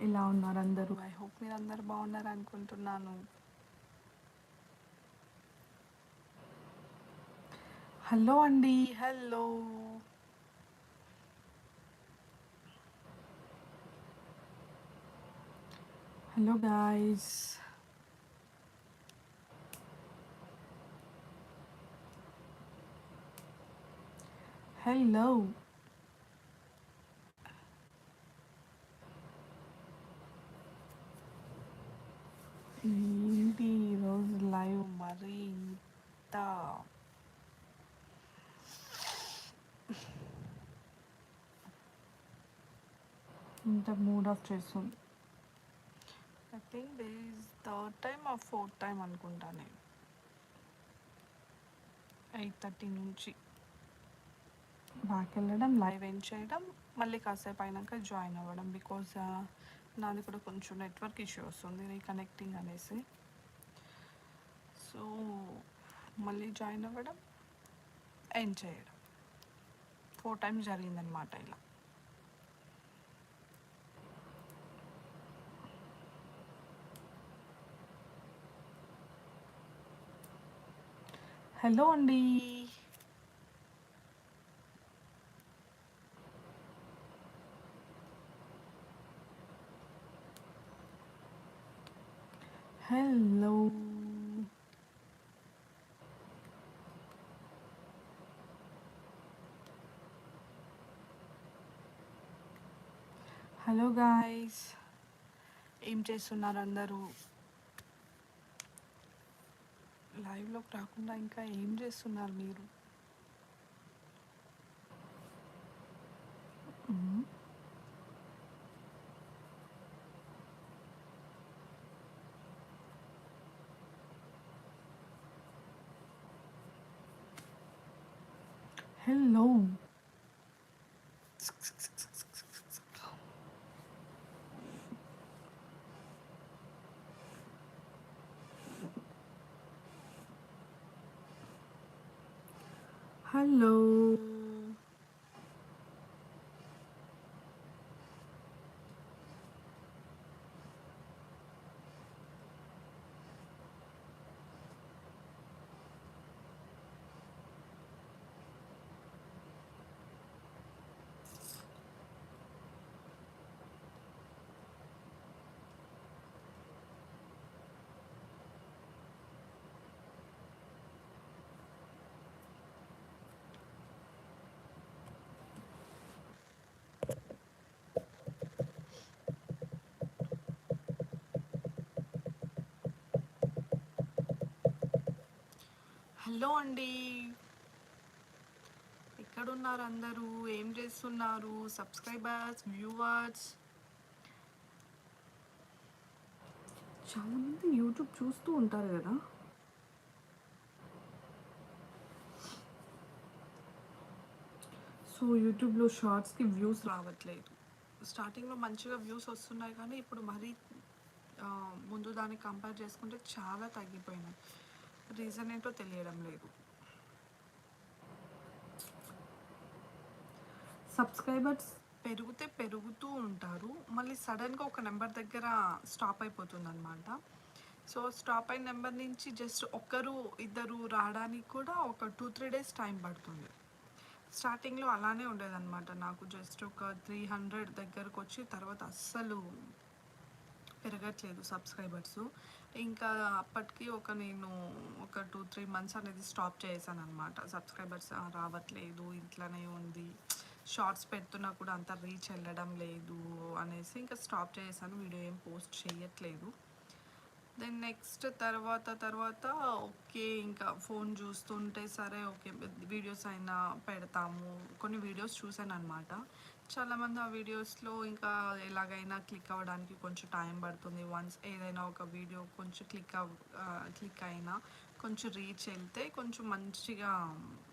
ఎలా ఉన్నారు అందరూ. ఐ హోప్ మీరు అందరు బాగున్నారు అనుకుంటున్నాను. హలో అండి. హలో హలో గాయస్ హలో ఏంటి ఈరోజు లైవ్ మరి ఇంత? ఇంత మూడ్ ఆఫ్ చేస్తుంది. I think they is third time ఆ ఫోర్త్ టైం అనుకుంటా నేను. ఎయిట్ థర్టీ నుంచి. బ్యాక్ వెళ్ళడం లైవ్ ఎండ్ చేయడం మళ్ళీ కాసేపు అయినాక జాయిన్ అవ్వడం బికాజ్ నాది కూడా కొంచెం నెట్వర్క్ ఇష్యూ వస్తుంది రీకనెక్టింగ్ అనేసి. సో మళ్ళీ జాయిన్ అవ్వడం ఎండ్ చేయడం. ఫోర్ టైమ్స్ జరిగిందనమాట ఇలా. హలో అండి హలో హలో గాయస్. ఏం చేస్తున్నారు అందరూ? లైవ్లోకి రాకుండా ఇంకా ఏం చేస్తున్నారు మీరు మ్మ్. హలో హలో హలో అండి. ఎక్కడున్నారు అందరూ? ఏం చేస్తున్నారు? Subscribers viewers? చాలామంది యూట్యూబ్ చూస్తూ ఉంటారు కదా. సో యూట్యూబ్లో షార్ట్స్కి వ్యూస్ రావట్లేదు. స్టార్టింగ్లో మంచిగా వ్యూస్ వస్తున్నాయి కానీ ఇప్పుడు మరీ ముందు దాన్ని కంపేర్ చేసుకుంటే చాలా తగ్గిపోయినాయి. రీజన్ ఏంటో తెలియడం లేదు సబ్స్క్రైబర్స్ పెరిగితే పెరుగుతూ ఉంటారు. మళ్ళీ సడన్గా ఒక నెంబర్ దగ్గర స్టాప్ అయిపోతుంది అనమాట సో స్టాప్ అయిన నెంబర్ నుంచి జస్ట్ ఒక్కరు ఇద్దరు రావడానికి కూడా ఒక టూ త్రీ డేస్ టైం పడుతుంది. స్టార్టింగ్లో అలానే ఉండేదన్నమాట. నాకు జస్ట్ ఒక త్రీ హండ్రెడ్ దగ్గరకు వచ్చి తర్వాత అస్సలు పెరగట్లేదు సబ్స్క్రైబర్స్. ఇంకా అప్పటికి ఒక నేను ఒక టూ త్రీ మంత్స్ అనేది స్టాప్ చేశాను అనమాట సబ్స్క్రైబర్స్ రావట్లేదు ఇంట్లోనే ఉంది. షార్ట్స్ పెడుతున్నా కూడా అంత రీచ్ వెళ్ళడం లేదు అనేసి ఇంకా స్టాప్ చేశాను వీడియో ఏం పోస్ట్ చేయట్లేదు. దెన్ నెక్స్ట్ తర్వాత తర్వాత ఓకే ఇంకా ఫోన్ చూస్తుంటే సరే ఓకే వీడియోస్ అయినా పెడతాము. కొన్ని వీడియోస్ చూసాను అనమాట చాలామంది ఆ వీడియోస్లో ఇంకా ఎలాగైనా క్లిక్ అవ్వడానికి కొంచెం టైం పడుతుంది. వన్స్ ఏదైనా ఒక వీడియో కొంచెం క్లిక్ అవ్ క్లిక్ అయినా కొంచెం రీచ్ వెళ్తే కొంచెం మంచిగా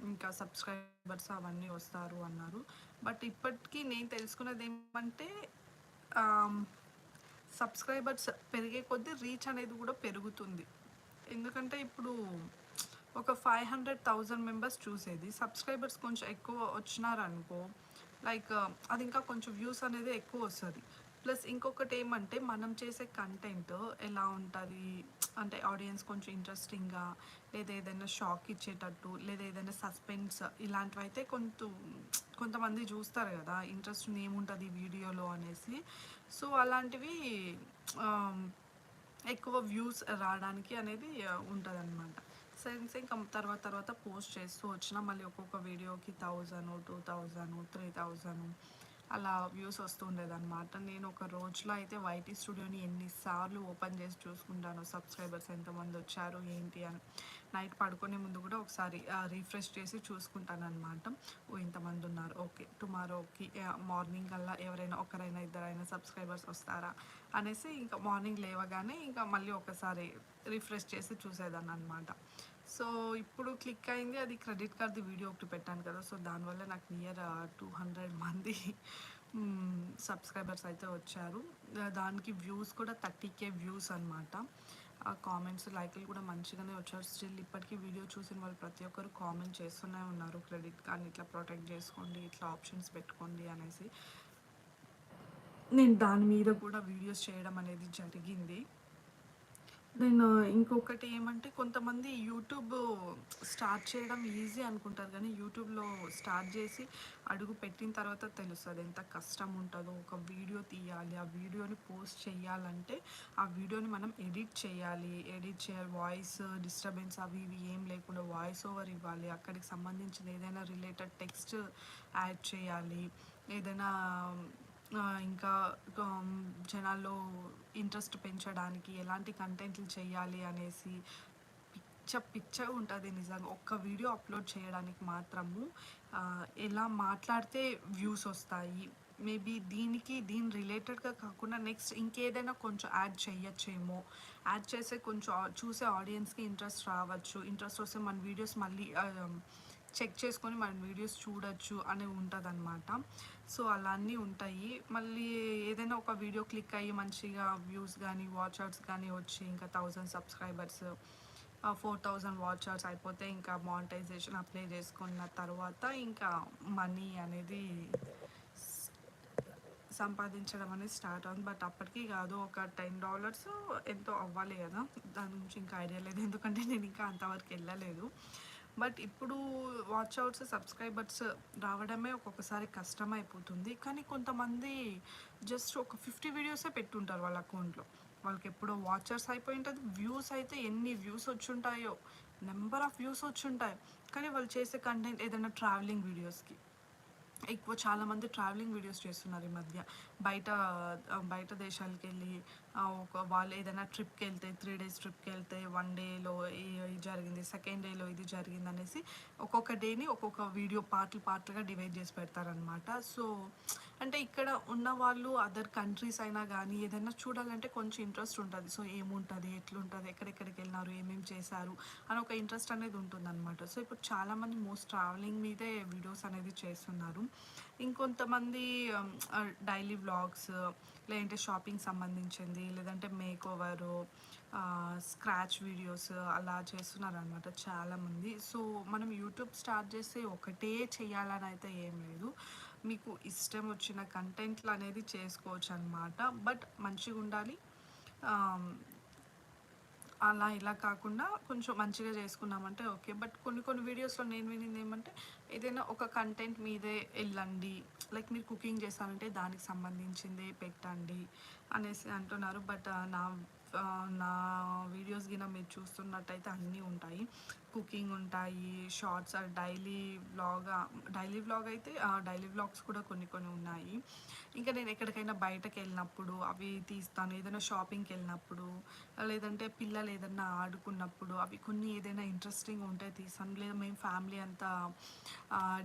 ఇంకా సబ్స్క్రైబర్స్ అవన్నీ వస్తారు అన్నారు. బట్ ఇప్పటికీ నేను తెలుసుకున్నది ఏమంటే సబ్స్క్రైబర్స్ పెరిగే కొద్దీ రీచ్ అనేది కూడా పెరుగుతుంది. ఎందుకంటే ఇప్పుడు ఒక ఫైవ్ హండ్రెడ్ థౌజండ్ మెంబర్స్ చూసేది. సబ్స్క్రైబర్స్ కొంచెం ఎక్కువ వచ్చినారనుకో లైక్ uh, అది ఇంకా కొంచెం వ్యూస్ అనేది ఎక్కువ వస్తుంది. ప్లస్ ఇంకొకటి ఏమంటే మనం చేసే కంటెంట్ ఎలా ఉంటుంది? అంటే ఆడియన్స్ కొంచెం ఇంట్రెస్టింగ్గా లేదా ఏదైనా షాక్ ఇచ్చేటట్టు లేదా ఏదైనా సస్పెన్స్ ఇలాంటివి అయితే కొంత కొంతమంది చూస్తారు కదా ఇంట్రెస్ట్ ఏముంటుంది వీడియోలో అనేసి. సో అలాంటివి um, ఎక్కువ వ్యూస్ రావడానికి అనేది uh, ఉంటుంది అనమాట సెన్స్ ఇంకా తర్వాత తర్వాత పోస్ట్ చేస్తూ వచ్చిన మళ్ళీ ఒక్కొక్క వీడియోకి thousand two thousand three thousand అలా వ్యూస్ వస్తూ ఉండేదన్నమాట నేను ఒక రోజులో అయితే వైటీ స్టూడియోని ఎన్నిసార్లు ఓపెన్ చేసి చూసుకుంటాను సబ్స్క్రైబర్స్ ఎంతమంది వచ్చారు ఏంటి అని నైట్ పడుకునే ముందు కూడా ఒకసారి రీఫ్రెష్ చేసి చూసుకుంటాను అనమాట ఓ ఇంతమంది ఉన్నారు ఓకే టుమారోకి మార్నింగ్ కల్లా ఎవరైనా ఒకరైనా ఇద్దరైనా సబ్స్క్రైబర్స్ వస్తారా అనేసి ఇంకా మార్నింగ్ లేవగానే ఇంకా మళ్ళీ ఒకసారి రిఫ్రెష్ చేసి చూసేదాన్ని అనమాట సో ఇప్పుడు క్లిక్ అయింది అది క్రెడిట్ కార్డ్ది వీడియో ఒకటి పెట్టాను కదా సో దానివల్ల నాకు నియర్ టూ హండ్రెడ్ మంది సబ్స్క్రైబర్స్ అయితే వచ్చారు. దానికి వ్యూస్ కూడా థర్టీ కే వ్యూస్ అనమాట ఆ కామెంట్స్ లైక్లు కూడా మంచిగానే వచ్చారు. స్టిల్ ఇప్పటికీ వీడియో చూసిన వాళ్ళు ప్రతి ఒక్కరు కామెంట్ చేస్తూనే ఉన్నారు. క్రెడిట్ కార్డ్ని ఇట్లా ప్రొటెక్ట్ చేసుకోండి ఇట్లా ఆప్షన్స్ పెట్టుకోండి అనేసి. నేను దాని మీద కూడా వీడియోస్ చేయడం అనేది జరిగింది. నేను ఇంకొకటి ఏమంటే కొంతమంది యూట్యూబ్ స్టార్ట్ చేయడం ఈజీ అనుకుంటారు కానీ యూట్యూబ్లో స్టార్ట్ చేసి అడుగు పెట్టిన తర్వాత తెలుస్తుంది ఎంత కష్టం ఉంటుందో. ఒక వీడియో తీయాలి ఆ వీడియోని పోస్ట్ చేయాలంటే ఆ వీడియోని మనం ఎడిట్ చేయాలి. ఎడిట్ చేయాలి వాయిస్ డిస్టర్బెన్స్ అవి ఇవి ఏం లేకుండా వాయిస్ ఓవర్ ఇవ్వాలి. అక్కడికి సంబంధించిన ఏదైనా రిలేటెడ్ టెక్స్ట్ యాడ్ చేయాలి. ఏదైనా ఇంకా జనాల్లో ఇంట్రెస్ట్ పెంచడానికి ఎలాంటి కంటెంట్లు చేయాలి అనేసి పిచ్చ పిచ్చగా ఉంటుంది నిజంగా. ఒక్క వీడియో అప్లోడ్ చేయడానికి మాత్రము ఎలా మాట్లాడితే వ్యూస్ వస్తాయి మేబీ దీనికి దీని రిలేటెడ్గా కాకుండా నెక్స్ట్ ఇంకేదైనా కొంచెం యాడ్ చేయొచ్చేమో. యాడ్ చేస్తే కొంచెం చూసే ఆడియన్స్కి ఇంట్రెస్ట్ రావచ్చు. ఇంట్రెస్ట్ వస్తే మన వీడియోస్ మళ్ళీ చెక్ చేసుకొని మన వీడియోస్ చూడొచ్చు అని ఉంటుంది సో అలా అన్నీ ఉంటాయి. మళ్ళీ ఏదైనా ఒక వీడియో క్లిక్ అయ్యి మంచిగా వ్యూస్ కానీ వాచ్ కానీ వచ్చి ఇంకా thousand subscribers four thousand watch hours అయిపోతే ఇంకా మానిటైజేషన్ అప్లై చేసుకున్న తర్వాత ఇంకా మనీ అనేది సంపాదించడం అనేది స్టార్ట్ అవుతుంది. బట్ అప్పటికి కాదు ఒక టెన్ డాలర్స్ ఎంతో అవ్వాలి కదా. దాని గురించి ఇంకా ఐడియా లేదు. ఎందుకంటే నేను ఇంకా అంతవరకు వెళ్ళలేదు. బట్ ఇప్పుడు వాచ్ అవుట్స్ సబ్స్క్రైబర్స్ రావడమే ఒక్కొక్కసారి కష్టం అయిపోతుంది కానీ కొంతమంది జస్ట్ ఒక ఫిఫ్టీ వీడియోసే పెట్టుంటారు వాళ్ళ అకౌంట్లో. వాళ్ళకి ఎప్పుడో వాచర్స్ అయిపోయి ఉంటుంది వ్యూస్ అయితే ఎన్ని వ్యూస్ వచ్చుంటాయో నెంబర్ ఆఫ్ వ్యూస్ వచ్చి ఉంటాయి కానీ వాళ్ళు చేసే కంటెంట్ ఏదైనా ట్రావెలింగ్ వీడియోస్కి. ఎక్కువ చాలామంది ట్రావెలింగ్ వీడియోస్ చేస్తున్నారు ఈ మధ్య. బయట బయట దేశాలకు వెళ్ళి ఒక వాళ్ళు ఏదైనా ట్రిప్కి వెళ్తే త్రీ డేస్ ట్రిప్కి వెళ్తే వన్ డేలో ఇది జరిగింది సెకండ్ డేలో ఇది జరిగింది అనేసి ఒక్కొక్క డేని ఒక్కొక్క వీడియో పార్ట్లు పార్ట్లుగా డివైడ్ చేసి పెడతారనమాట సో అంటే ఇక్కడ ఉన్న వాళ్ళు అదర్ కంట్రీస్ అయినా కానీ ఏదైనా చూడాలంటే కొంచెం ఇంట్రెస్ట్ ఉంటుంది. సో ఏముంటుంది ఎట్లుంటుంది ఎక్కడెక్కడికి వెళ్ళినారు ఏమేమి చేశారు అని ఒక ఇంట్రెస్ట్ అనేది ఉంటుంది సో ఇప్పుడు చాలామంది మోస్ట్ ట్రావెలింగ్ మీదే వీడియోస్ అనేది చేస్తున్నారు. ఇంకొంతమంది డైలీ వ్లాగ్స్ లేదంటే షాపింగ్ సంబంధించింది లేదంటే మేక్ ఓవరు స్క్రాచ్ వీడియోస్ అలా చేస్తున్నారనమాట చాలామంది. సో మనం యూట్యూబ్ స్టార్ట్ చేస్తే ఒకటే చేయాలని అయితే ఏం లేదు. మీకు ఇష్టం వచ్చిన కంటెంట్లు అనేది చేసుకోవచ్చు అనమాట బట్ మంచిగా ఉండాలి అలా ఇలా కాకుండా కొంచెం మంచిగా చేసుకున్నామంటే ఓకే. బట్ కొన్ని కొన్ని వీడియోస్లో నేను వినింది ఏమంటే ఏదైనా ఒక కంటెంట్ మీదే వెళ్ళండి. లైక్ మీరు కుకింగ్ చేస్తారంటే దానికి సంబంధించిందే పెట్టండి అనేసి అంటున్నారు. బట్ నా నా వీడియోస్ గిన మీరు చూస్తున్నట్టయితే అన్నీ ఉంటాయి. కుకింగ్ ఉంటాయి shorts daily vlog daily vlog అయితే డైలీ వ్లాగ్స్ కూడా కొన్ని కొన్ని ఉన్నాయి. ఇంకా నేను ఎక్కడికైనా బయటకు వెళ్ళినప్పుడు అవి తీస్తాను. ఏదైనా షాపింగ్కి వెళ్ళినప్పుడు లేదంటే పిల్లలు ఏదైనా ఆడుకున్నప్పుడు అవి కొన్ని ఏదైనా ఇంట్రెస్టింగ్ ఉంటే తీస్తాను. లేదా మేము ఫ్యామిలీ అంతా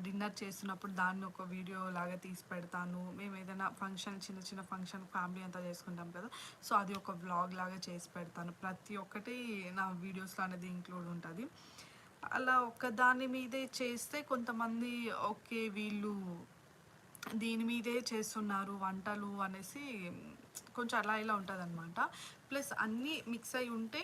డిన్నర్ చేస్తున్నప్పుడు దాన్ని ఒక వీడియో లాగా తీసి పెడతాను. మేము ఏదైనా ఫంక్షన్ చిన్న చిన్న ఫంక్షన్ ఫ్యామిలీ అంతా చేసుకుంటాం కదా సో అది ఒక వ్లాగ్ లాగా చేసి పెడతాను. ప్రతి ఒక్కటి నా వీడియోస్లో అనేది ఇంక్లూడ్ ఉంటుంది. అలా ఒక్కదాని మీదే చేస్తే కొంతమంది ఓకే వీళ్ళు దీని మీదే చేస్తున్నారు వంటలు అనేసి కొంచెం అలా ఇలా ఉంటుంది అనమాట ప్లస్ అన్నీ మిక్స్ అయి ఉంటే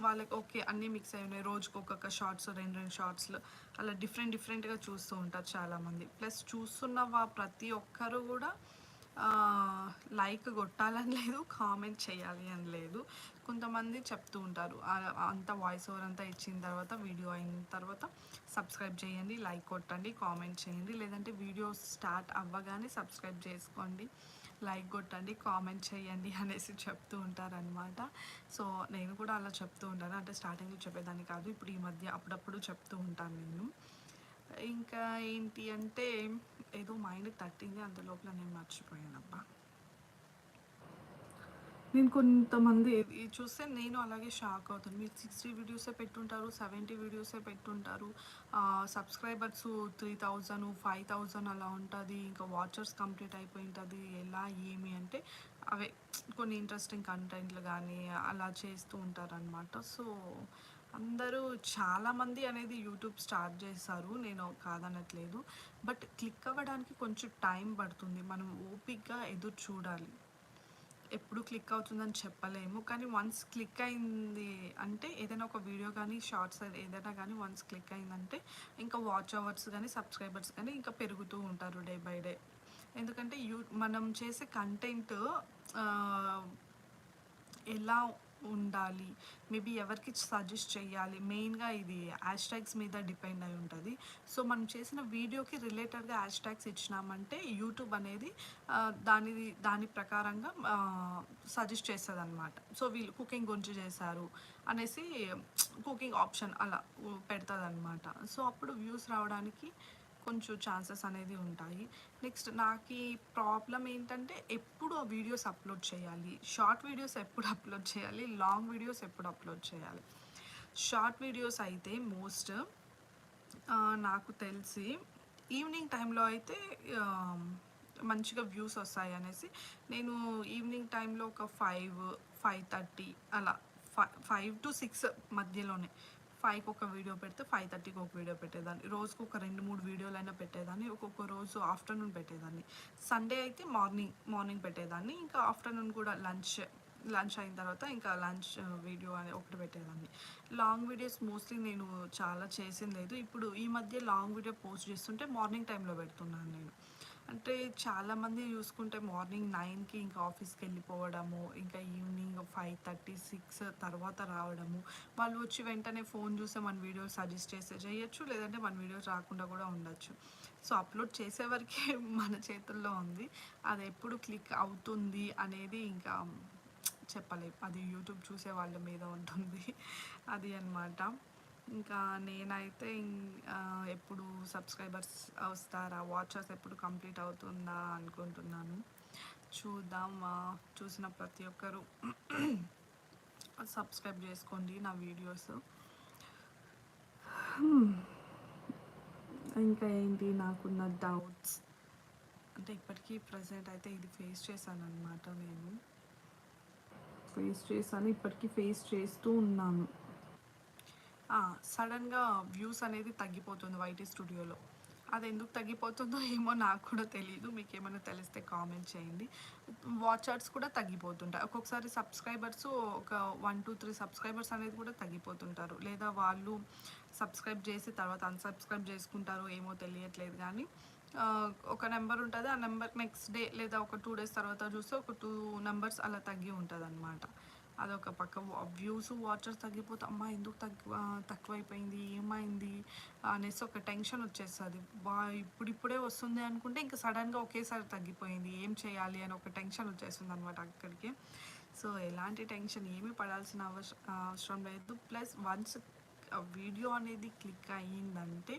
వాళ్ళకి ఓకే అన్నీ మిక్స్ అయి ఉన్నాయి. రోజుకి ఒక్కొక్క షార్ట్స్ రెండు రెండు షార్ట్స్లు అలా డిఫరెంట్ డిఫరెంట్గా చూస్తూ ఉంటారు చాలామంది. ప్లస్ చూస్తున్న ప్రతి ఒక్కరు కూడా లైక్ కొట్టాలని లేదు కామెంట్ చేయాలి అని లేదు. కొంతమంది చెప్తూ ఉంటారు అంత వాయిస్ ఓవర్ అంతా ఇచ్చిన తర్వాత వీడియో అయిన తర్వాత సబ్స్క్రైబ్ చేయండి లైక్ కొట్టండి కామెంట్ చేయండి. లేదంటే వీడియో స్టార్ట్ అవ్వగానే సబ్స్క్రైబ్ చేసుకోండి లైక్ కొట్టండి కామెంట్ చేయండి అనేసి చెప్తూ ఉంటారనమాట సో నేను కూడా అలా చెప్తూ ఉంటాను. అంటే స్టార్టింగ్లో చెప్పేదాన్ని కాదు ఇప్పుడు ఈ మధ్య అప్పుడప్పుడు చెప్తూ ఉంటాను నేను. ఇంకా ఏంటి అంటే ఏదో మైండ్ తట్టింది అంత లోపల నేను మర్చిపోయానబ్బా. నేను కొంతమంది చూస్తే నేను అలాగే షాక్ అవుతాను. మీరు సిక్స్టీ వీడియోసే పెట్టుంటారు సెవెంటీ వీడియోసే పెట్టుంటారు subscribers three thousand five thousand అలా ఉంటుంది ఇంకా వాచర్స్ కంప్లీట్ అయిపోయి ఉంటుంది ఎలా ఏమి అంటే అవే కొన్ని ఇంట్రెస్టింగ్ కంటెంట్లు కానీ అలా చేస్తూ ఉంటారనమాట సో అందరూ చాలామంది అనేది యూట్యూబ్ స్టార్ట్ చేశారు నేను కాదనట్లేదు. బట్ క్లిక్ అవ్వడానికి కొంచెం టైం పడుతుంది. మనం ఓపిక్గా ఎదురు చూడాలి. ఎప్పుడు క్లిక్ అవుతుందని చెప్పలేము. కానీ వన్స్ క్లిక్ అయింది అంటే ఏదైనా ఒక వీడియో కానీ షార్ట్స్ ఏదైనా కానీ వన్స్ క్లిక్ అయిందంటే ఇంకా వాచ్ అవర్స్ కానీ సబ్స్క్రైబర్స్ కానీ ఇంకా పెరుగుతూ ఉంటారు డే బై డే. ఎందుకంటే యూ మనం చేసే కంటెంట్ ఎలా ఉండాలి. మేబీ ఎవరికి సజెస్ట్ చేయాలి మెయిన్గా ఇది హ్యాష్ ట్యాగ్స్ మీద డిపెండ్ అయి ఉంటుంది. సో మనం చేసిన వీడియోకి రిలేటెడ్గా హ్యాష్ ట్యాగ్స్ ఇచ్చినామంటే యూట్యూబ్ అనేది దాని దాని ప్రకారంగా సజెస్ట్ చేస్తుంది అనమాట సో వీళ్ళు కుకింగ్ గురించి చేశారు అనేసి కుకింగ్ ఆప్షన్ అలా పెడుతుంది అనమాట సో అప్పుడు వ్యూస్ రావడానికి కొంచెం ఛాన్సెస్ అనేది ఉంటాయి. నెక్స్ట్ నాకు ఈ ప్రాబ్లం ఏంటంటే ఎప్పుడు ఆ వీడియోస్ అప్లోడ్ చేయాలి. షార్ట్ వీడియోస్ ఎప్పుడు అప్లోడ్ చేయాలి? లాంగ్ వీడియోస్ ఎప్పుడు అప్లోడ్ చేయాలి? షార్ట్ వీడియోస్ అయితే మోస్ట్ నాకు తెలిసి ఈవినింగ్ టైంలో అయితే మంచిగా వ్యూస్ వస్తాయి అనేసి నేను ఈవినింగ్ టైంలో ఒక ఫైవ్ ఫైవ్ థర్టీ అలా ఫైవ్ ఫైవ్ టు సిక్స్ మధ్యలోనే ఫైవ్కి ఒక వీడియో పెడితే ఫైవ్ థర్టీకి ఒక వీడియో పెట్టేదాన్ని. రోజుకు ఒక రెండు మూడు వీడియోలు అయినా పెట్టేదాన్ని. ఒక్కొక్క రోజు ఆఫ్టర్నూన్ పెట్టేదాన్ని. సండే అయితే మార్నింగ్ మార్నింగ్ పెట్టేదాన్ని. ఇంకా ఆఫ్టర్నూన్ కూడా లంచ్ లంచ్ అయిన తర్వాత ఇంకా లంచ్ వీడియో అనేది ఒకటి పెట్టేదాన్ని. లాంగ్ వీడియోస్ మోస్ట్లీ నేను చాలా చేసింది లేదు. ఇప్పుడు ఈ మధ్య లాంగ్ వీడియో పోస్ట్ చేస్తుంటే మార్నింగ్ టైంలో పెడుతున్నాను నేను. అంటే చాలామంది చూసుకుంటే మార్నింగ్ నైన్కి ఇంకా ఆఫీస్కి వెళ్ళిపోవడము ఇంకా ఈవినింగ్ ఫైవ్ థర్టీ సిక్స్ తర్వాత రావడము. వాళ్ళు వచ్చి వెంటనే ఫోన్ చూస్తే మన వీడియో సజెస్ట్ చేస్తే చేయొచ్చు లేదంటే మన వీడియోస్ రాకుండా కూడా ఉండొచ్చు. సో అప్లోడ్ చేసే వరకే మన చేతుల్లో ఉంది. అది ఎప్పుడు క్లిక్ అవుతుంది అనేది ఇంకా చెప్పలేం. అది యూట్యూబ్ చూసే వాళ్ళ మీద ఉంటుంది. అది అన్నమాట. ఇంకా నేనైతే ఇం- ఎప్పుడు సబ్స్క్రైబర్స్ వస్తారా? వాచర్స్ ఎప్పుడు కంప్లీట్ అవుతుందా అనుకుంటున్నాను. చూద్దాం చూసిన ప్రతి ఒక్కరు సబ్స్క్రైబ్ చేసుకోండి నా వీడియోస్ ఇంకా ఏంటి? నాకున్న డౌట్స్ అంటే ఇప్పటికీ ప్రజెంట్ అయితే ఇది ఫేస్ చేశాను అనమాట నేను. ఫేస్ చేశాను ఇప్పటికీ ఫేస్ చేస్తూ ఉన్నాను. సడన్గా వ్యూస్ అనేది తగ్గిపోతుంది వైటీ స్టూడియోలో. అది ఎందుకు తగ్గిపోతుందో ఏమో నాకు కూడా తెలియదు మీకు ఏమైనా తెలిస్తే కామెంట్ చేయండి. వాచర్స్ కూడా తగ్గిపోతుంటాయి ఒక్కొక్కసారి సబ్స్క్రైబర్స్ ఒక వన్ టూ త్రీ సబ్స్క్రైబర్స్ అనేది కూడా తగ్గిపోతుంటారు. లేదా వాళ్ళు సబ్స్క్రైబ్ చేసి తర్వాత అన్సబ్స్క్రైబ్ చేసుకుంటారు ఏమో తెలియట్లేదు కానీ ఒక నెంబర్ ఉంటుంది. ఆ నెంబర్ నెక్స్ట్ డే లేదా ఒక టూ డేస్ తర్వాత చూస్తే ఒక టూ నెంబర్స్ అలా తగ్గి ఉంటుంది అనమాట అదొక పక్క. వ్యూస్ వాచర్స్ తగ్గిపోతే అమ్మా ఎందుకు తక్కువ తక్కువైపోయింది ఏమైంది అనేసి ఒక టెన్షన్ వచ్చేస్తుంది. బా ఇప్పుడు ఇప్పుడే వస్తుంది అనుకుంటే ఇంకా సడన్గా ఒకేసారి తగ్గిపోయింది. ఏం చేయాలి అని ఒక టెన్షన్ వచ్చేస్తుంది అనమాట అక్కడికి. సో ఎలాంటి టెన్షన్ ఏమీ పడాల్సిన అవసరం లేదు. ప్లస్ వన్స్ వీడియో అనేది క్లిక్ అయ్యిందంటే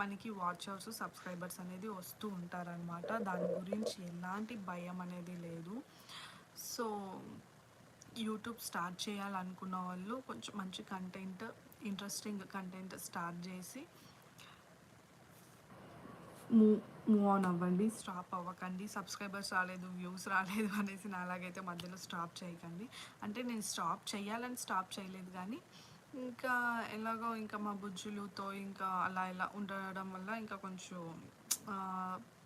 మనకి వాచర్స్ సబ్స్క్రైబర్స్ అనేది వస్తూ ఉంటారనమాట దాని గురించి ఎలాంటి భయం అనేది లేదు. సో యూట్యూబ్ స్టార్ట్ చేయాలనుకున్న వాళ్ళు కొంచెం మంచి కంటెంట్ ఇంట్రెస్టింగ్ కంటెంట్ స్టార్ట్ చేసి మూవ్ మూవ్ ఆన్ అవ్వండి స్టాప్ అవ్వకండి సబ్స్క్రైబర్స్ రాలేదు వ్యూస్ రాలేదు అనేసి నా అలాగైతే మధ్యలో స్టాప్ చేయకండి. అంటే నేను స్టాప్ చేయాలని స్టాప్ చేయలేదు కానీ ఇంకా ఎలాగో ఇంకా మా బుజ్జులతో ఇంకా అలా ఇలా ఉండడం వల్ల ఇంకా కొంచెం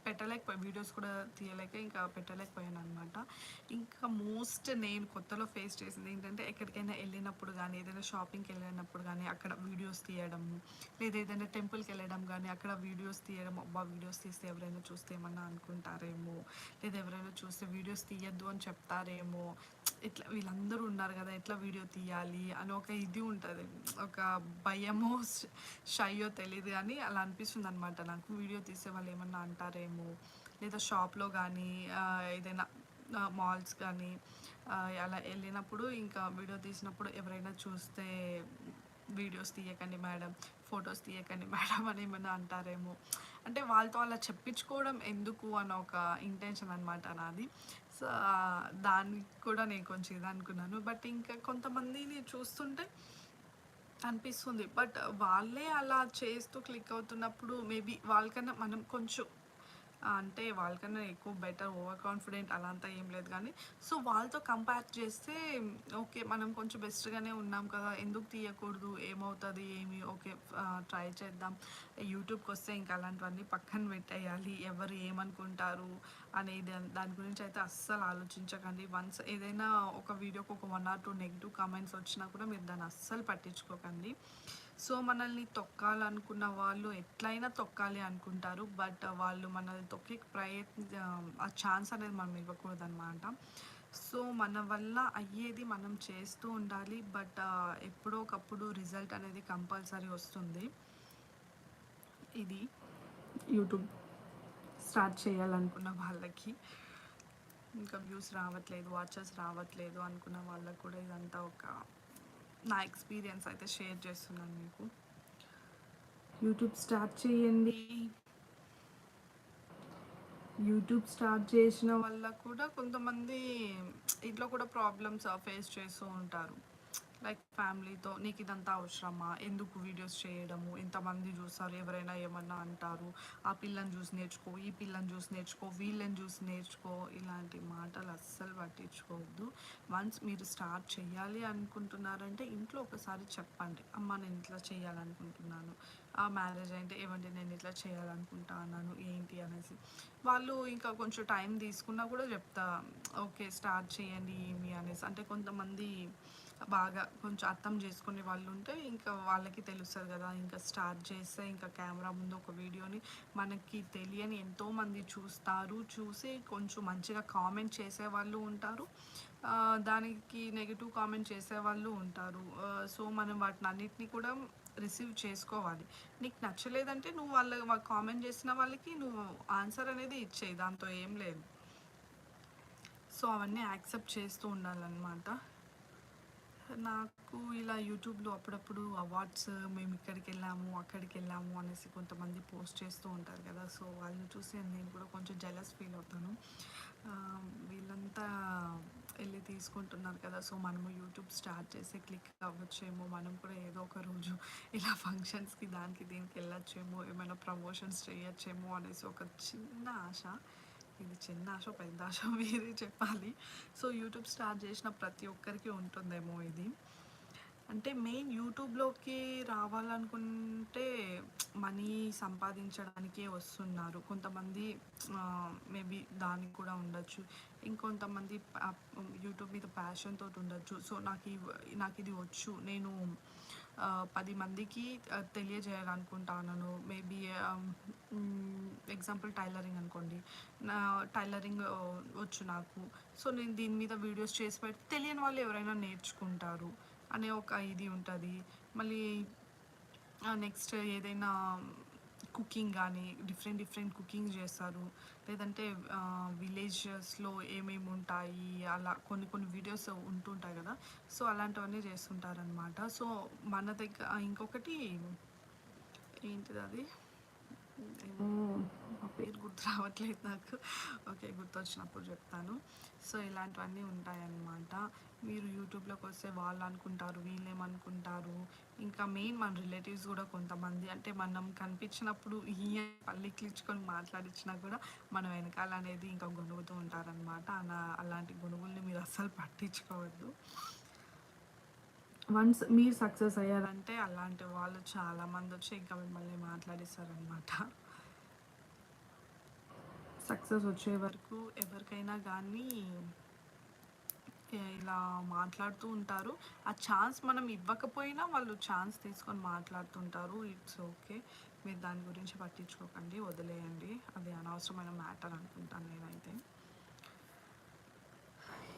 పెట్టలేకపోయి వీడియోస్ కూడా తీయలేక ఇంకా పెట్టలేకపోయాను అనమాట ఇంకా మోస్ట్ నేను కొత్తలో ఫేస్ చేసింది ఏంటంటే ఎక్కడికైనా వెళ్ళినప్పుడు కానీ ఏదైనా షాపింగ్కి వెళ్ళినప్పుడు కానీ అక్కడ వీడియోస్ తీయడము లేదా ఏదైనా టెంపుల్కి వెళ్ళడం కానీ అక్కడ వీడియోస్ తీయడం అబ్బా వీడియోస్ తీస్తే ఎవరైనా చూస్తే ఏమన్నా అనుకుంటారేమో లేదా ఎవరైనా చూస్తే వీడియోస్ తీయద్దు అని చెప్తారేమో ఇట్లా వీళ్ళందరూ ఉన్నారు కదా ఎట్లా వీడియో తీయాలి అని ఒక ఇది ఉంటుంది. ఒక భయమో షయ్యో తెలియదు కానీ అలా అనిపిస్తుంది అనమాట నాకు. వీడియో తీసే వాళ్ళు ఏమన్నా అంటారేమో? లేదా షాప్లో కానీ ఏదైనా మాల్స్ కానీ అలా వెళ్ళినప్పుడు ఇంకా వీడియో తీసినప్పుడు ఎవరైనా చూస్తే వీడియోస్ తీయకండి మేడం. ఫొటోస్ తీయకండి మేడం అని ఏమైనా అంటారేమో. అంటే వాళ్ళతో అలా చెప్పించుకోవడం ఎందుకు అన్న ఒక ఇంటెన్షన్ అనమాట నాది. సో దానికి కూడా నేను కొంచెం ఇది అనుకున్నాను. బట్ ఇంకా కొంతమందిని చూస్తుంటే అనిపిస్తుంది. బట్ వాళ్ళే అలా చేస్తూ క్లిక్ అవుతున్నప్పుడు మేబీ వాళ్ళకన్నా మనం కొంచెం అంటే వాళ్ళకన్నా ఎక్కువ బెటర్ ఓవర్ కాన్ఫిడెంట్ అలా అంతా ఏం లేదు కానీ సో వాళ్ళతో కంపేర్ చేస్తే ఓకే మనం కొంచెం బెస్ట్గానే ఉన్నాం కదా ఎందుకు తీయకూడదు ఏమవుతుంది ఏమి ఓకే ట్రై చేద్దాం. యూట్యూబ్కి వస్తే ఇంకా అలాంటివన్నీ పక్కన పెట్టేయాలి ఎవరు ఏమనుకుంటారు అనేది దాని గురించి అయితే అస్సలు ఆలోచించకండి. వన్స్ ఏదైనా ఒక వీడియోకి ఒక one or two negative comments వచ్చినా కూడా మీరు దాన్ని అస్సలు పట్టించుకోకండి. సో మనల్ని తొక్కాలనుకున్న వాళ్ళు ఎట్లయినా తొక్కాలి అనుకుంటారు. బట్ వాళ్ళు మనల్ని తొక్కే ప్రయత్న ఆ ఛాన్స్ అనేది మనం ఇవ్వకూడదు అనమాట సో మన వల్ల అయ్యేది మనం చేస్తూ ఉండాలి. బట్ ఎప్పుడో ఒకప్పుడు రిజల్ట్ అనేది కంపల్సరీ వస్తుంది. ఇది యూట్యూబ్ స్టార్ట్ చేయాలనుకున్న వాళ్ళకి. ఇంకా వ్యూస్ రావట్లేదు వాచెస్ రావట్లేదు అనుకున్న వాళ్ళకు కూడా ఇదంతా ఒక నా ఎక్స్పీరియన్స్ అయితే షేర్ చేస్తున్నాను మీకు. యూట్యూబ్ స్టార్ట్ చేయండి. యూట్యూబ్ స్టార్ట్ చేసిన వల్ల కూడా కొంతమంది ఇంట్లో కూడా ప్రాబ్లమ్స్ ఫేస్ చేస్తూ ఉంటారు. లైక్ ఫ్యామిలీతో నీకు ఇదంతా అవసరమా? ఎందుకు వీడియోస్ చేయడము? ఎంతమంది చూస్తారు ఎవరైనా ఏమన్నా అంటారు ఆ పిల్లని చూసి నేర్చుకో ఈ పిల్లని చూసి నేర్చుకో వీళ్ళని చూసి నేర్చుకో ఇలాంటి మాటలు అస్సలు పట్టించుకోవద్దు. వన్స్ మీరు స్టార్ట్ చేయాలి అనుకుంటున్నారంటే ఇంట్లో ఒకసారి చెప్పండి అమ్మ నేను ఇట్లా చేయాలనుకుంటున్నాను ఆ మ్యారేజ్ అంటే ఏమంటే నేను ఇట్లా చేయాలనుకుంటున్నాను ఏంటి? అనేసి. వాళ్ళు ఇంకా కొంచెం టైం తీసుకున్నా కూడా చెప్తా ఓకే స్టార్ట్ చేయండి ఏమి? అనేసి. అంటే కొంతమంది బాగా కొంచెం అర్థం చేసుకునే వాళ్ళు ఉంటే ఇంకా వాళ్ళకి తెలుస్తుంది కదా. ఇంకా స్టార్ట్ చేస్తే ఇంకా కెమెరా ముందు ఒక వీడియోని మనకి తెలియని ఎంతోమంది చూస్తారు. చూసి కొంచెం మంచిగా కామెంట్ చేసే వాళ్ళు ఉంటారు. దానికి నెగిటివ్ కామెంట్ చేసే వాళ్ళు ఉంటారు. సో మనం వాటిని అన్నిటిని కూడా రిసీవ్ చేసుకోవాలి. నీకు నచ్చలేదంటే నువ్వు వాళ్ళ కామెంట్ చేసిన వాళ్ళకి నువ్వు ఆన్సర్ అనేది ఇచ్చేయి. దాంతో ఏం లేదు. సో అవన్నీ యాక్సెప్ట్ చేస్తూ ఉండాలన్నమాట. నాకు ఇలా యూట్యూబ్లో అప్పుడప్పుడు అవార్డ్స్ మేము ఇక్కడికి వెళ్ళాము అక్కడికి వెళ్ళాము అనేసి కొంతమంది పోస్ట్ చేస్తూ ఉంటారు కదా. సో వాళ్ళని చూసి నేను కూడా కొంచెం జలస్ ఫీల్ అవుతాను. వీళ్ళంతా వెళ్ళి తీసుకుంటున్నారు కదా. సో మనము యూట్యూబ్ స్టార్ట్ చేసి క్లిక్ అవ్వచ్చేమో. మనం కూడా ఏదో ఒక రోజు ఇలా ఫంక్షన్స్కి దానికి దీనికి వెళ్ళొచ్చేమో. ఏమైనా ప్రమోషన్స్ చేయొచ్చేమో అనేసి ఒక చిన్న ఆశ. ఇది చిన్న ఆశ పెద్ద ఆశ మీరే చెప్పాలి. సో యూట్యూబ్ స్టార్ట్ చేసిన ప్రతి ఒక్కరికి ఉంటుందేమో ఇది. అంటే మెయిన్ యూట్యూబ్లోకి రావాలనుకుంటే మనీ సంపాదించడానికే వస్తున్నారు. కొంతమంది మేబీ దానికి కూడా ఉండొచ్చు. ఇంకొంతమంది యూట్యూబ్ మీద ప్యాషన్ తోటి ఉండొచ్చు. సో నాకు నాకు ఇది వచ్చు. నేను పది మందికి తెలియజేయాలనుకుంటాను మేబీ ఎగ్జాంపుల్ టైలరింగ్ అనుకోండి. నా టైలరింగ్ వచ్చు నాకు. సో నేను దీని మీద వీడియోస్ చేసి పెడితే తెలియని వాళ్ళు ఎవరైనా నేర్చుకుంటారు అనే ఒక ఇది ఉంటుంది. మళ్ళీ నెక్స్ట్ ఏదైనా కుకింగ్ కానీ డిఫరెంట్ డిఫరెంట్ కుకింగ్ చేస్తారు. లేదంటే విలేజెస్లో ఏమేమి ఉంటాయి అలా కొన్ని కొన్ని వీడియోస్ ఉంటుంటాయి కదా. సో అలాంటివన్నీ చేస్తుంటారనమాట సో మన దగ్గర ఇంకొకటి ఏంటిది అది? ఏమో మా పేరు గుర్తు రావట్లేదు నాకు. ఓకే గుర్తొచ్చినప్పుడు చెప్తాను. సో ఇలాంటివన్నీ ఉంటాయన్నమాట. మీరు యూట్యూబ్లోకి వస్తే వాళ్ళు అనుకుంటారు వీళ్ళేమనుకుంటారు. ఇంకా మెయిన్ మన రిలేటివ్స్ కూడా కొంతమంది. అంటే మనం కనిపించినప్పుడు ఈ పల్లి క్లిచ్చుకొని మాట్లాడించినా కూడా మన వెనకాల అనేది ఇంకా గొనుగుతూ ఉంటారనమాట అలా అలాంటి గొనుగుల్ని మీరు అస్సలు పట్టించుకోవద్దు. వన్స్ మీరు సక్సెస్ అయ్యారంటే అలాంటి వాళ్ళు చాలా మంది వచ్చి ఇంకా మిమ్మల్ని మాట్లాడిస్తారనమాట సక్సెస్ వచ్చే వరకు ఎవరికైనా కానీ ఇలా మాట్లాడుతూ ఉంటారు. ఆ ఛాన్స్ మనం ఇవ్వకపోయినా వాళ్ళు ఛాన్స్ తీసుకొని మాట్లాడుతుంటారు. It's okay. మీరు దాని గురించి పట్టించుకోకండి వదిలేయండి. అది అనవసరమైన మ్యాటర్ అనుకుంటాను నేనైతే.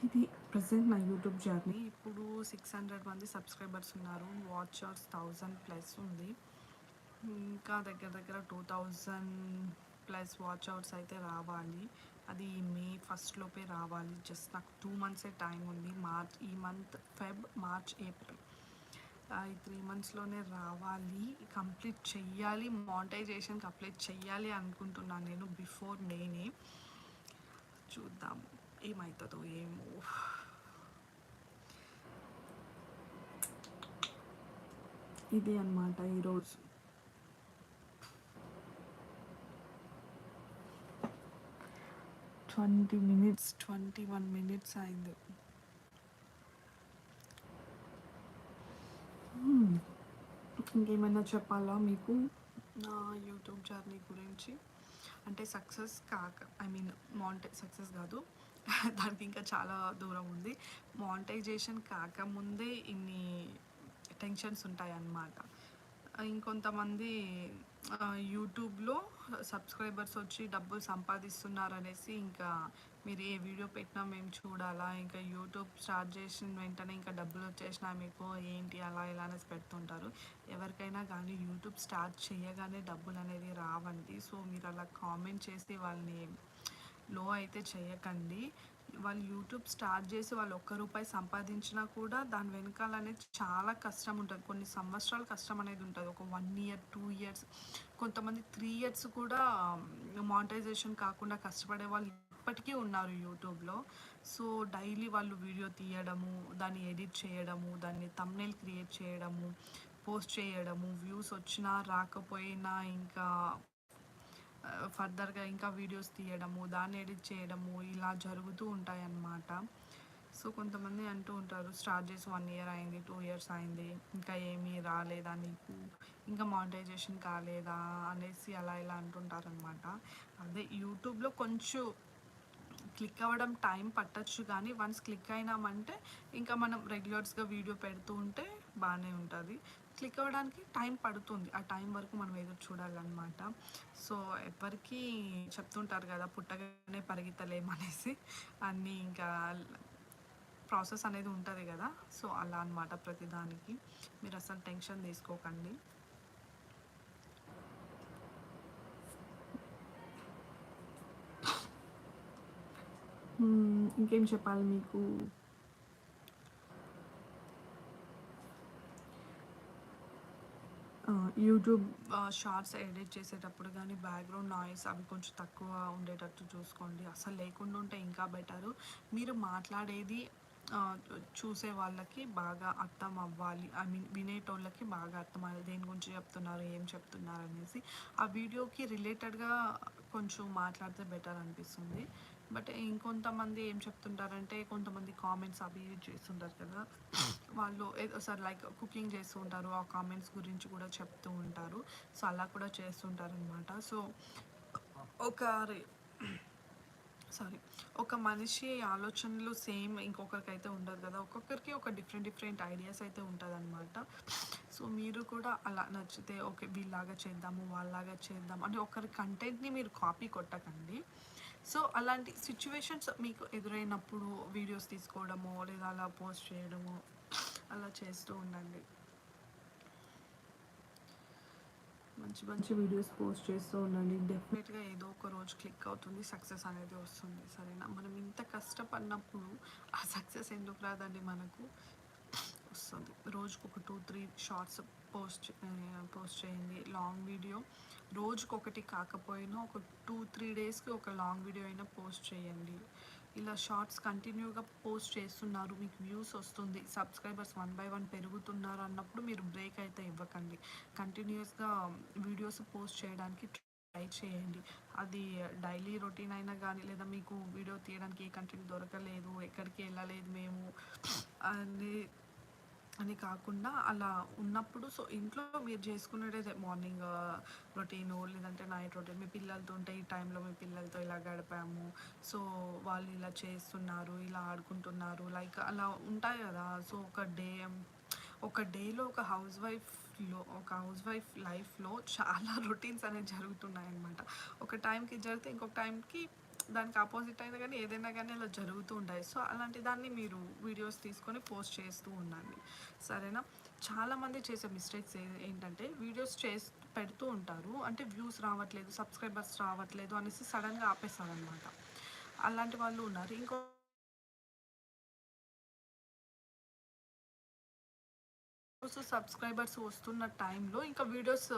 ఇది ప్రజెంట్ నా యూట్యూబ్ జర్నీ ఇప్పుడు సిక్స్ హండ్రెడ్ మంది సబ్స్క్రైబర్స్ ఉన్నారు. వాచర్స్ థౌజండ్ ప్లస్ ఉంది. ఇంకా దగ్గర దగ్గర two thousand plus watch hours అయితే రావాలి. అది మే ఫస్ట్లోపే రావాలి. జస్ట్ నాకు టూ మంత్సే టైం ఉంది. మార్చ్ ఈ మంత్ ఫెబ్ మార్చ్ ఏప్రిల్ ఈ త్రీ మంత్స్లోనే రావాలి. కంప్లీట్ చెయ్యాలి. మానిటైజేషన్ కంప్లీట్ చెయ్యాలి అనుకుంటున్నాను నేను బిఫోర్ నేనే. చూద్దాము. ఏమవుతుందో ఏమో ఇది అనమాట ఈరోజు. Twenty minutes twenty one minutes అయింది. ఇంకేమైనా చెప్పాలా మీకు? నా యూట్యూబ్ జర్నీ గురించి. అంటే సక్సెస్ కాక ఐ మీన్ మానిటై సక్సెస్ కాదు. దానికి ఇంకా చాలా దూరం ఉంది. మానిటైజేషన్ కాకముందే ఇన్ని టెన్షన్స్ ఉంటాయి అన్నమాట ఇంకొంతమంది యూట్యూబ్లో సబ్స్క్రైబర్స్ వచ్చి డబ్బులు సంపాదిస్తున్నారు అనేసి ఇంకా మీరు ఏ వీడియో పెట్టినా మేము చూడాలా ఇంకా యూట్యూబ్ స్టార్ట్ చేసిన వెంటనే ఇంకా డబ్బులు వచ్చేసినా మీకు ఏంటి అలా ఇలా అనేసి పెడుతుంటారు. ఎవరికైనా కానీ యూట్యూబ్ స్టార్ట్ చేయగానే డబ్బులు అనేది రావండి. సో మీరు అలా కామెంట్ చేసి వాళ్ళని లో అయితే చేయకండి. వాళ్ళు యూట్యూబ్ స్టార్ట్ చేసి వాళ్ళు ఒక్క రూపాయి సంపాదించినా కూడా దాని వెనకాల అనేది చాలా కష్టం ఉంటుంది. కొన్ని సంవత్సరాల కష్టం అనేది ఉంటుంది. ఒక వన్ ఇయర్ టూ ఇయర్స్ కొంతమంది త్రీ ఇయర్స్ కూడా మానిటైజేషన్ కాకుండా కష్టపడే వాళ్ళు ఇప్పటికీ ఉన్నారు యూట్యూబ్లో సో డైలీ వాళ్ళు వీడియో తీయడము దాన్ని ఎడిట్ చేయడము దాన్ని తమ్నేల్ క్రియేట్ చేయడము పోస్ట్ చేయడము వ్యూస్ వచ్చినా రాకపోయినా ఇంకా ఫర్దర్గా ఇంకా వీడియోస్ తీయడము దాన్ని ఎడిట్ చేయడము ఇలా జరుగుతూ ఉంటాయన్నమాట. సో కొంతమంది అంటూ ఉంటారు స్టార్ట్ చేసి వన్ ఇయర్ అయింది టూ ఇయర్స్ అయింది ఇంకా ఏమీ రాలేదా నీకు? ఇంకా మానిటైజేషన్ కాలేదా? అనేసి అలా ఇలా అంటుంటారనమాట అదే యూట్యూబ్లో కొంచెం క్లిక్ అవ్వడం టైం పట్టచ్చు కానీ వన్స్ క్లిక్ అయినామంటే ఇంకా మనం రెగ్యులర్స్గా వీడియో పెడుతూ ఉంటే బాగానే ఉంటుంది. క్లిక్ అవ్వడానికి టైం పడుతుంది. ఆ టైం వరకు మనం ఎదురు చూడాలన్నమాట. సో ఎవరికి చెప్తుంటారు కదా పుట్టగానే పరిగెత్తలేమనేసి. అన్నీ ఇంకా ప్రాసెస్ అనేది ఉంటుంది కదా. సో అలా అన్నమాట ప్రతిదానికి. మీరు అసలు టెన్షన్ తీసుకోకండి. ఇంకేం చెప్పాలి మీకు? యూట్యూబ్ షార్ట్స్ ఎడిట్ చేసేటప్పుడు కానీ బ్యాక్గ్రౌండ్ నాయిస్ అవి కొంచెం తక్కువ ఉండేటట్టు చూసుకోండి. అసలు లేకుండా ఉంటే ఇంకా బెటరు మీరు మాట్లాడేది చూసే వాళ్ళకి బాగా అర్థం అవ్వాలి. ఐ మీన్ వినేటోళ్ళకి బాగా అర్థం అవ్వాలి దేని గురించి చెప్తున్నారు ఏం చెప్తున్నారు అనేసి ఆ వీడియోకి రిలేటెడ్గా కొంచెం మాట్లాడితే బెటర్ అనిపిస్తుంది. బట్ ఇంకొంతమంది ఏం చెప్తుంటారంటే కొంతమంది కామెంట్స్ అవి ఇవి చేస్తుంటారు కదా. వాళ్ళు ఏదో సార్ లైక్ కుకింగ్ చేస్తూ ఉంటారు ఆ కామెంట్స్ గురించి కూడా చెప్తూ ఉంటారు. సో అలా కూడా చేస్తుంటారు అనమాట సో ఒక సారీ ఒక మనిషి ఆలోచనలు సేమ్ ఇంకొకరికి అయితే ఉండదు కదా. ఒక్కొక్కరికి ఒక డిఫరెంట్ డిఫరెంట్ ఐడియాస్ అయితే ఉంటుంది అనమాట సో మీరు కూడా అలా నచ్చితే ఓకే వీళ్ళలాగా చేద్దాము వాళ్ళలాగా చేద్దాం అంటే ఒకరి కంటెంట్ని మీరు కాపీ కొట్టకండి. సో అలాంటి సిచ్యువేషన్స్ మీకు ఎదురైనప్పుడు వీడియోస్ తీసుకోవడమో లేదా అలా పోస్ట్ చేయడమో అలా చేస్తూ ఉండండి. మంచి మంచి వీడియోస్ పోస్ట్ చేస్తూ ఉండండి. డెఫినెట్గా ఏదో ఒక రోజు క్లిక్ అవుతుంది సక్సెస్ అనేది వస్తుంది. సరేనా? మనం ఇంత కష్టపడినప్పుడు ఆ సక్సెస్ ఎందుకు రాదండి మనకు? వస్తుంది. రోజుకు ఒక two three shorts post post చేయండి. లాంగ్ వీడియో రోజుకొకటి కాకపోయినా ఒక టూ త్రీ డేస్కి ఒక లాంగ్ వీడియో అయినా పోస్ట్ చేయండి. ఇలా షార్ట్స్ కంటిన్యూగా పోస్ట్ చేస్తున్నారు మీకు వ్యూస్ వస్తుంది సబ్స్క్రైబర్స్ వన్ బై వన్ పెరుగుతున్నారు అన్నప్పుడు మీరు బ్రేక్ అయితే ఇవ్వకండి. కంటిన్యూస్గా వీడియోస్ పోస్ట్ చేయడానికి ట్రై చేయండి. అది డైలీ రొటీన్ అయినా కానీ లేదా మీకు వీడియో తీయడానికి ఏ కంటెంట్ దొరకలేదు ఎక్కడికి వెళ్ళలేదు మేము అని అని కాకుండా అలా ఉన్నప్పుడు సో ఇంట్లో మీరు చేసుకునేదే మార్నింగ్ రొటీన్ లేదంటే నైట్ రొటీన్. మీ పిల్లలతో ఉంటే ఈ టైంలో మీ పిల్లలతో ఇలా గడిపాము. సో వాళ్ళు ఇలా చేస్తున్నారు ఇలా ఆడుకుంటున్నారు లైక్ అలా ఉంటాయి కదా. సో ఒక డే ఒక డేలో ఒక హౌస్ వైఫ్లో ఒక హౌస్ వైఫ్ లైఫ్లో చాలా రొటీన్స్ అనేవి జరుగుతున్నాయి అనమాట ఒక టైంకి జరిగితే ఇంకొక టైంకి దానికి ఆపోజిట్ అయినా కానీ ఏదైనా కానీ అలా జరుగుతూ ఉంటాయి. సో అలాంటి దాన్ని మీరు వీడియోస్ తీసుకొని పోస్ట్ చేస్తూ ఉండండి. సరేనా? చాలామంది చేసే మిస్టేక్స్ ఏంటంటే వీడియోస్ చేస్తూ పెడుతూ ఉంటారు. అంటే వ్యూస్ రావట్లేదు సబ్స్క్రైబర్స్ రావట్లేదు అనేసి సడన్గా ఆపేస్తారు అనమాట అలాంటి వాళ్ళు ఉన్నారు. ఇంకో సబ్స్క్రైబర్స్ వస్తున్న టైంలో ఇంకా వీడియోస్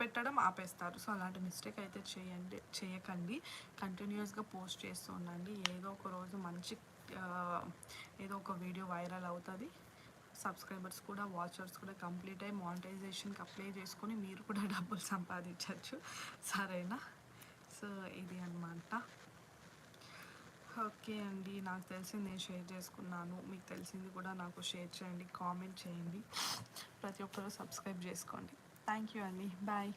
పెట్టడం ఆపేస్తారు. సో అలాంటి మిస్టేక్ అయితే చేయండి చేయకండి. కంటిన్యూస్గా పోస్ట్ చేస్తూ ఉండండి. ఏదో ఒక రోజు మంచి ఏదో ఒక వీడియో వైరల్ అవుతుంది. సబ్స్క్రైబర్స్ కూడా వాచర్స్ కూడా కంప్లీట్ అయ్యి మానిటైజేషన్కి అప్లై చేసుకొని మీరు కూడా డబ్బులు సంపాదించవచ్చు సరేనా? సో ఇది అన్నమాట. ఓకే అండి. నాకు తెలిసింది నేను షేర్ చేసుకున్నాను. మీకు తెలిసింది కూడా నాకు షేర్ చేయండి కామెంట్ చేయండి. ప్రతి ఒక్కరూ సబ్స్క్రైబ్ చేసుకోండి. థ్యాంక్ యూ అండి బాయ్